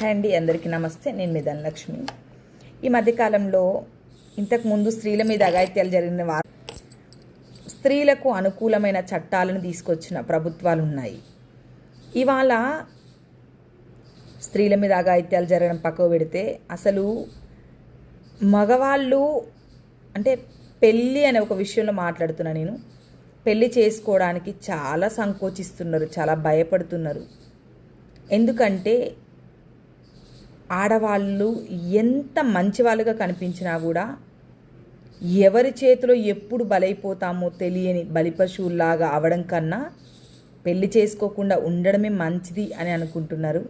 Hi అండి అందరికీ నమస్తే. నేను మీ ధనలక్ష్మి. ఈ మధ్యకాలంలో ఇంతకుముందు స్త్రీల మీద అఘాయిత్యాలు జరిగిన వారు స్త్రీలకు అనుకూలమైన చట్టాలను తీసుకొచ్చిన ప్రభుత్వాలు ఉన్నాయి ఇవాళ స్త్రీల మీద అఘాయిత్యాలు జరగడం పక్కకు పెడితే అసలు మగవాళ్ళు అంటే పెళ్ళి అనే ఒక విషయంలో మాట్లాడుతున్నా నేను. పెళ్ళి చేసుకోవడానికి చాలా సంకోచిస్తున్నారు చాలా భయపడుతున్నారు. ఎందుకంటే ఆడవాళ్ళు ఎంత మంచివాళ్ళుగా కనిపించినా కూడా ఎవరి చేతిలో ఎప్పుడు బలైపోతామో తెలియని బలిపశువుల్లాగా అవడం కన్నా పెళ్ళి చేసుకోకుండా ఉండడమే మంచిది అని అనుకుంటున్నారు.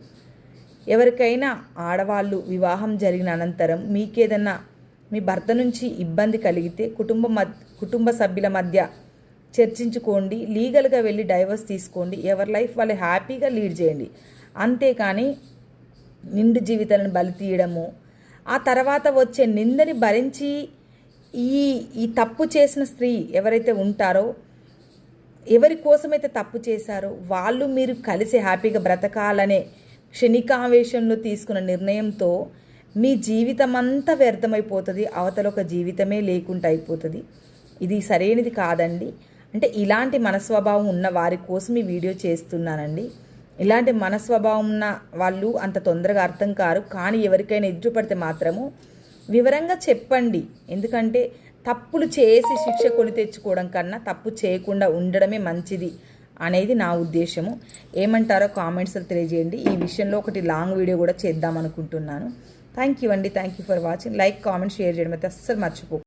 ఎవరికైనా ఆడవాళ్ళు వివాహం జరిగిన అనంతరం మీకేదన్నా మీ భర్త నుంచి ఇబ్బంది కలిగితే కుటుంబ మధ్య కుటుంబ సభ్యుల మధ్య చర్చించుకోండి లీగల్గా వెళ్ళి డైవర్స్ తీసుకోండి ఎవరి లైఫ్ వాళ్ళు హ్యాపీగా లీడ్ చేయండి. అంతేకాని నిండు జీవితాలను బలి తీయడము ఆ తర్వాత వచ్చే నిందని భరించి ఈ ఈ తప్పు చేసిన స్త్రీ ఎవరైతే ఉంటారో ఎవరి కోసమైతే తప్పు చేశారో వాళ్ళు మీరు కలిసి హ్యాపీగా బ్రతకాలనే క్షణికావేశంలో తీసుకున్న నిర్ణయంతో మీ జీవితం అంతా వ్యర్థమైపోతుంది అవతల ఒక జీవితమే లేకుండా అయిపోతుంది. ఇది సరైనది కాదండి. అంటే ఇలాంటి మనస్వభావం ఉన్న వారి కోసం ఈ వీడియో చేస్తున్నానండి. ఇలాంటి మనస్వభావం ఉన్న వాళ్ళు అంత తొందరగా అర్థం కారు. కానీ ఎవరికైనా ఎదురుపడితే మాత్రము వివరంగా చెప్పండి. ఎందుకంటే తప్పులు చేసి శిక్ష కొని తెచ్చుకోవడం కన్నా తప్పు చేయకుండా ఉండడమే మంచిది అనేది నా ఉద్దేశము. ఏమంటారో కామెంట్స్లో తెలియజేయండి. ఈ విషయంలో ఒకటి లాంగ్ వీడియో కూడా చేద్దాం అనుకుంటున్నాను. థ్యాంక్ యూ అండి. Thank you for watching like comment share చేయడం అయితే అస్సలు మర్చిపో